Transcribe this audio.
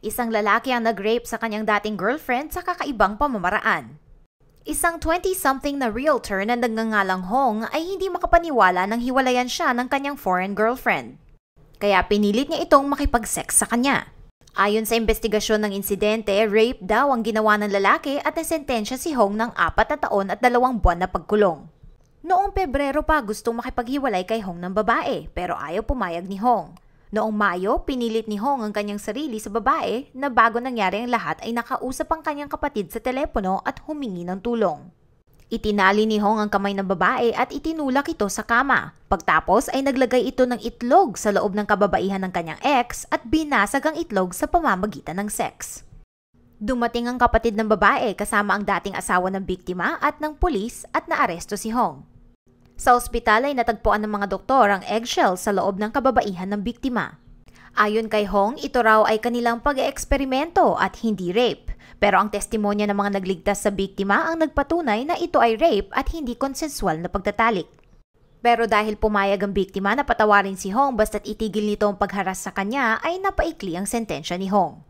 Isang lalaki ang nag-rape sa kanyang dating girlfriend sa kakaibang pamamaraan. Isang 20-something na realtor na nagngangalang Hong ay hindi makapaniwala nang hiwalayan siya ng kanyang foreign girlfriend. Kaya pinilit niya itong makipag-sex sa kanya. Ayon sa investigasyon ng insidente, rape daw ang ginawa ng lalaki at nasentensya si Hong ng apat na taon at dalawang buwan na pagkulong. Noong Pebrero pa gustong makipaghiwalay kay Hong ng babae pero ayaw pumayag ni Hong. Noong Mayo, pinilit ni Hong ang kanyang sarili sa babae na bago nangyari ang lahat ay nakausap ang kanyang kapatid sa telepono at humingi ng tulong. Itinali ni Hong ang kamay ng babae at itinulak ito sa kama. Pagtapos ay naglagay ito ng itlog sa loob ng kababaihan ng kanyang ex at binasag ang itlog sa pamamagitan ng sex. Dumating ang kapatid ng babae kasama ang dating asawa ng biktima at ng pulis at naaresto si Hong. Sa ospital ay natagpuan ng mga doktor ang eggshell sa loob ng kababaihan ng biktima. Ayon kay Hong, ito raw ay kanilang pag-eeksperimento at hindi rape. Pero ang testimonya ng mga nagligtas sa biktima ang nagpatunay na ito ay rape at hindi konsensual na pagtatalik. Pero dahil pumayag ang biktima na patawarin si Hong basta't itigil nito ang pagharas sa kanya ay napaikli ang sentensya ni Hong.